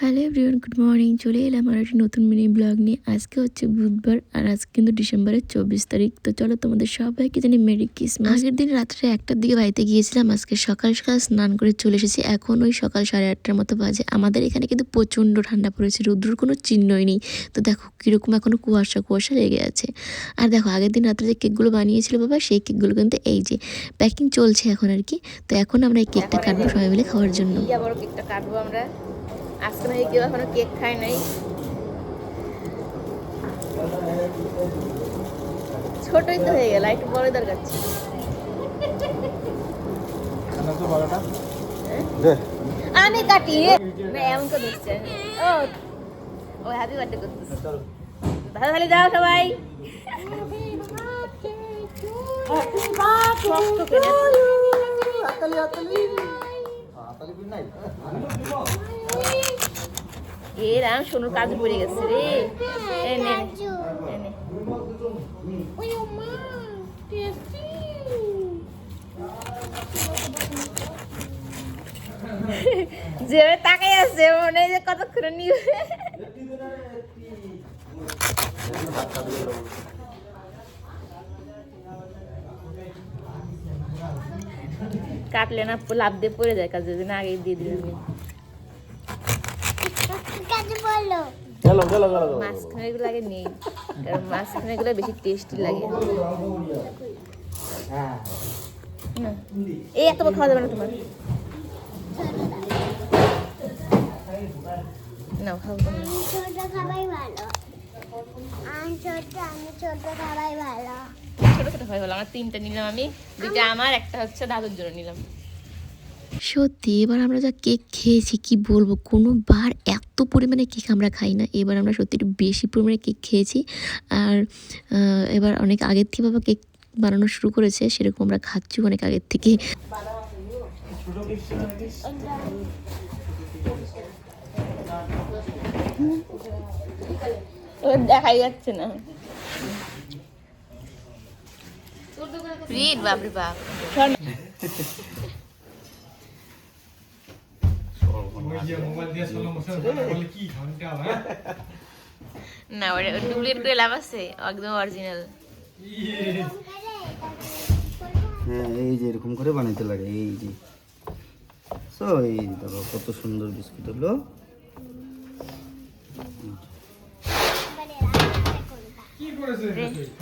Hello everyone good morning. চলে এলাম আর একটি নতুন মিনি ব্লগ নিয়ে। আজকে হচ্ছে বুধবার আর আজকে কিন্তু ডিসেম্বরের চব্বিশ তারিখ। তো চলো তোমাদের সবাইকে জানি মেরি ক্রিসমাস আগের দিন রাত্রে একটার দিকে বাড়িতে গিয়েছিলাম। আজকে সকাল সকাল স্নান করে চলে এসেছি। এখন ওই সকাল সাড়ে আটটার মতো বাজে। আমাদের এখানে কিন্তু প্রচণ্ড ঠান্ডা পড়েছে। রুদ্রুর কোনো চিহ্নই নেই। তো দেখো কীরকম এখনও কুয়াশা কুয়াশা লেগে আছে। আর দেখো আগের দিন রাত্রে যে কেকগুলো বানিয়েছিল বাবা সেই কেকগুলো কিন্তু এই যে প্যাকিং চলছে এখন আর কি। তো এখন আমরা এই কেকটা কাটবো সবাই মিলে খাওয়ার জন্য। কেকটা কাটবো আমরা। আজকে না কেউ এখনও কেক খায় নাই। ছোটই তো হয়ে গেল একটু বড়ই দরকার ছিল। আমি কাটি। না এমন করে দিচ্ছে ও ও হ্যাপি বার্থডে করতেছে। ভালো ভালো যাও সবাই। কষ্ট করে এ রাম, সোনুর কাজ পড়ে গেছে রে। এ নে। এ যে তাকাই আছে, মনে যে কতক্ষণ নিবে। কাটলে না লাভ দিয়ে পড়ে যায় কাজে না আগে দিয়ে দিলাম। মাঝখানে এগুলো আগে নেই কারণ মাঝখানে এগুলো বেশি টেস্টি লাগে। এই এত বড় খাওয়া যাবে না তোমার। নাও খাও। ছোট খাবাই ভালো আমি ছোট খাবাই ভালো। ছোট ছোট গেল আমার তিনটা নিলাম আমি দুইটা আমার একটা হচ্ছে দাদুর জন্য নিলাম। সত্যি এবার আমরা যা কেক খেয়েছি কি বলব? কোনো বার এত পরিমাণে কেক আমরা খাই না। এবার আমরা সত্যি একটু বেশি পরিমাণে কেক খেয়েছি। আর এবার অনেক আগের থেকে বাবা কেক বানানো শুরু করেছে সেরকম আমরা খাচ্ছি অনেক আগের থেকে। এবার দেখাই যাচ্ছে না। রিড বাপরে বাপ। শোন। না ওটা ডুপ্লিকেট করে লাভ আছে একদম অরিজিনাল হ্যাঁ এই যে এরকম করে বানাইতে লাগে এই যে। সো এই দেখো কত সুন্দর বিস্কুট হলো।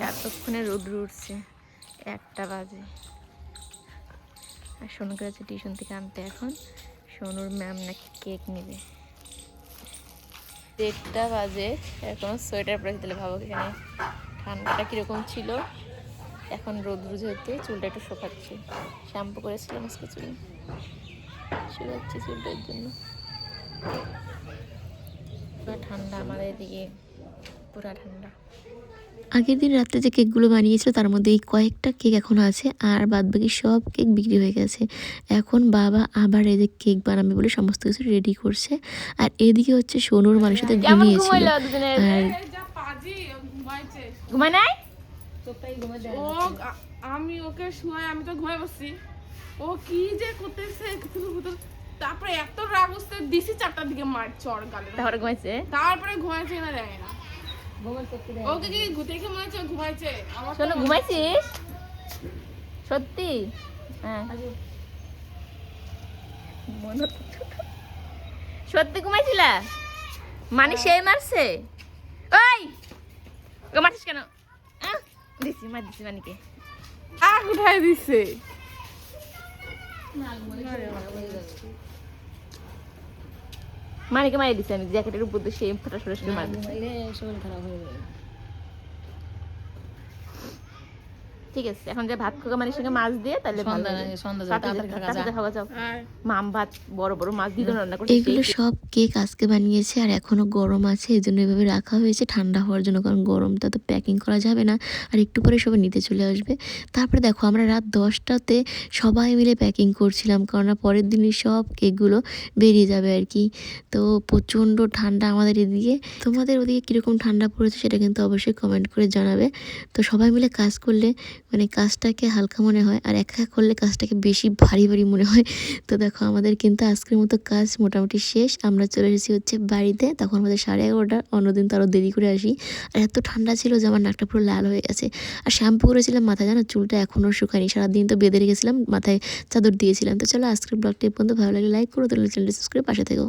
এতক্ষণে রোদ্র উঠছে, একটা বাজে। আর সোনুকে আছে টিউশন থেকে আনতে এখন। সোনুর ম্যাম নাকি কেক নেবে। দেড়টা বাজে, এখন সোয়েটার পরে তাহলে ভাবো এখানে ঠান্ডাটা কীরকম ছিল। এখন রোদ্র যেহেতু চুলটা একটু শোকাচ্ছে। শ্যাম্পু করেছিলাম আজকে চুল। শুকাচ্ছি চুলটার জন্য। ঠান্ডা, আমাদের এদিকে পুরা ঠান্ডা। আগের দিন রাত্রে যে কেকগুলো বানিয়েছিল তার মধ্যে এই কয়েকটা কেক এখন আছে আর বাদবাকি সব কেক বিক্রি হয়ে গেছে। এখন বাবা আবার এদের কেক বানাবে বলে সমস্ত কিছু রেডি করছে। আর এদিকে হচ্ছে সোনুর মানুষের সাথে ঘুমিয়েছিল আর ঘুমায় নাই? ও আমি ওকে শুয়ে আমি তো ঘুমাই বসছি। ও কি যে করতেছে তারপরে এত রাগ উঠতে দিছি চারটার দিকে মার চর গালে। তারপরে ঘুমাইছে? তারপরে ঘুমাইছে না জানি না। ওকে কি ঘুতে কি মনে হচ্ছে ঘুমাইছে শোনো ঘুমাইছিস? সত্যি? হ্যাঁ। সত্যি ঘুমাইছিলা? মানে সেই মারছে? ওই! ওকে মারছিস কেন? দিছি মার দিছি মানিকে। আগ উঠাই দিছে। মানিকে মারি দিছি আমি জ্যাকেটের উপর দিয়ে সেই ফোটা খারাপ হয়ে দিছি ঠিক আছে এখন যে ভাত খোকা মানির সঙ্গে মাছ দিয়ে তাহলে খাওয়া যাও মাম ভাত বড় বড় মাছ দিয়ে রান্না করছে। এইগুলো সব কেক আজকে বানিয়েছে আর এখনও গরম আছে এই জন্য এভাবে রাখা হয়েছে। ঠান্ডা হওয়ার জন্য কারণ গরমটা তো প্যাকিং করা যাবে না। আর একটু পরে সবাই নিতে চলে আসবে। তারপরে দেখো আমরা রাত দশটাতে সবাই মিলে প্যাকিং করছিলাম কারণ পরের দিনই সব কেকগুলো বেরিয়ে যাবে আর কি। তো প্রচণ্ড ঠান্ডা আমাদের এদিকে। তোমাদের ওদিকে কীরকম ঠান্ডা পড়েছে সেটা কিন্তু অবশ্যই কমেন্ট করে জানাবে। তো সবাই মিলে কাজ করলে মানে কাজটাকে হালকা মনে হয় আর একা একা করলে কাজটাকে বেশি ভারী ভারী মনে হয়। তো দেখো আমাদের কিন্তু আজকের মতো কাজ মোটামুটি শেষ। আমরা চলে এসেছি হচ্ছে বাড়িতে। তখন আমাদের সাড়ে এগারোটা। অন্যদিন তো আরও দেরি করে আসি। আর এত ঠান্ডা ছিল যে আমার নাকটা পুরো লাল হয়ে গেছে। আর শ্যাম্পু করেছিলাম মাথায়, জানো? চুলটা এখনও শুকায়নি। সারাদিন তো বেঁধে রেখেছিলাম, মাথায় চাদর দিয়েছিলাম। তো চলো আজকের ব্লগটা পর্যন্ত। ভালো লাগলে লাইক করো তাহলে চ্যানেলটি সাবস্ক্রাইব, পাশে থেকো।